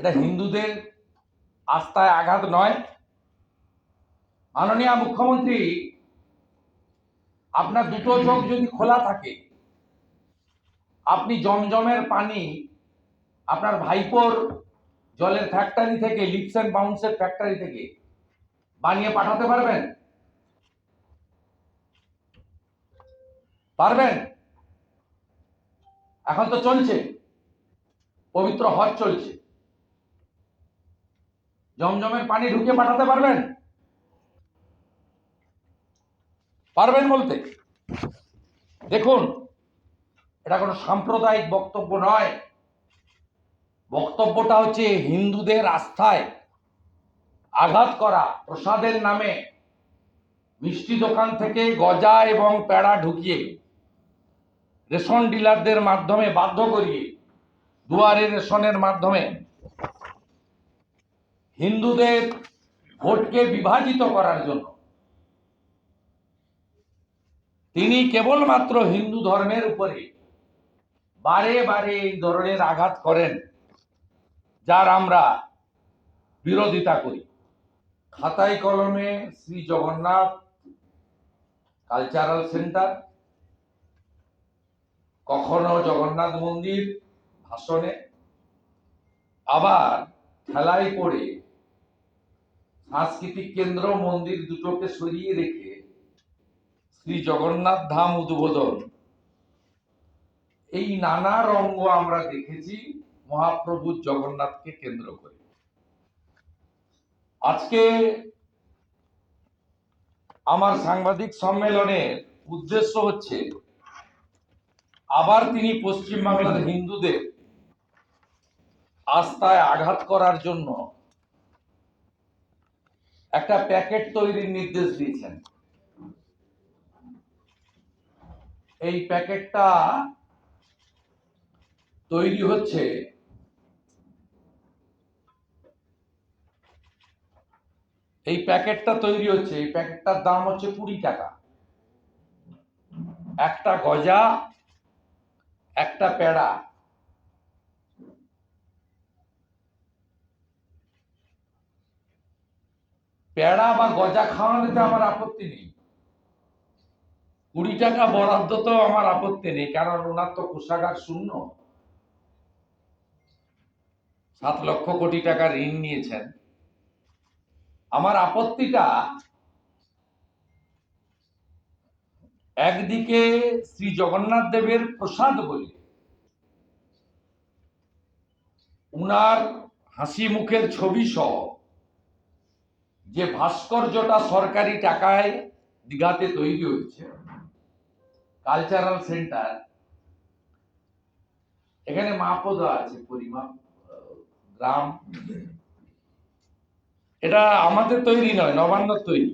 এটা হিন্দুদের আস্থায় আঘাত নয়। মাননীয় মুখ্যমন্ত্রী, আপনার দুটো চোখ যদি খোলা থাকে, আপনি জমজমের পানি আপনার ভাইপোর জলের ফ্যাক্টরি থেকে লিপস অ্যান্ড বাউন্সের ফ্যাক্টরি থেকে বানিয়ে পাঠাতে পারবেন? পারবেন? এখন তো চলছে, পবিত্র হজ চলছে। জমজমের পানি ঢুকে পাঠাতে পারবেন? পারবেন বলতে? দেখুন, এটা কোনো সাম্প্রদায়িক বক্তব্য নয়। বক্তব্যটা হচ্ছে হিন্দুদের আস্থায় আঘাত করা, প্রসাদের নামে মিষ্টি দোকান থেকে গজা এবং প্যাড়া ঢুকিয়ে, রেশন ডিলারদের মাধ্যমে বাধ্য করিয়ে, দুয়ারে রেশনের মাধ্যমে হিন্দুদের ভোটকে বিভাজিত করার জন্য। তিনি কেবলমাত্র হিন্দু ধর্মের উপরে বারে বারে এই ধরনের আঘাত করেন, যার আমরা বিরোধিতা করি। খাতায় কলমে শ্রী জগন্নাথ কালচারাল সেন্টার, কখনো জগন্নাথ মন্দির ভাষণে, আবার খেলায় পড়ে সাংস্কৃতিক কেন্দ্র মন্দির দুটোকে সরিয়ে রেখে শ্রী জগন্নাথ ধাম উদ্বোধন। এই নানা রঙ্গ আমরা দেখেছি মহাপ্রভু জগন্নাথকে কেন্দ্র করে। আজকে আমার সাংবাদিক সম্মেলনের উদ্দেশ্য হচ্ছে, আবার তিনি পশ্চিমবাংলার হিন্দুদের আস্থায় আঘাত করার জন্য একটা প্যাকেট তৈরির নির্দেশ দিয়েছেন। এই প্যাকেটটা তৈরি হচ্ছে এই প্যাকেটটা তৈরি হচ্ছে, এই প্যাকেটটার দাম হচ্ছে কুড়ি টাকা। একটা গজা, একটা পেড়া পেড়া বা গজা খাওয়ানোতে আমার আপত্তি নেই। কুড়ি টাকা বরাদ্দ তো আমার আপত্তি নেই, কারণ ওনার তো কোষাগার শূন্য। সাত লক্ষ কোটি টাকা ঋণ নিয়েছেন। আমার আপত্তিটা একদিকে শ্রী জগন্নাথ দেবের প্রসাদ বলে, উনার হাসি মুখের ছবি সহ যে ভাস্কর্যটা সরকারি টাকায় দীঘাতে তৈরি হয়েছে কালচারাল সেন্টার এখানে মাপও দেওয়া আছে, পরিমাপ গ্রাম। এটা আমাদের তৈরি নয় নবান্ন তৈরি।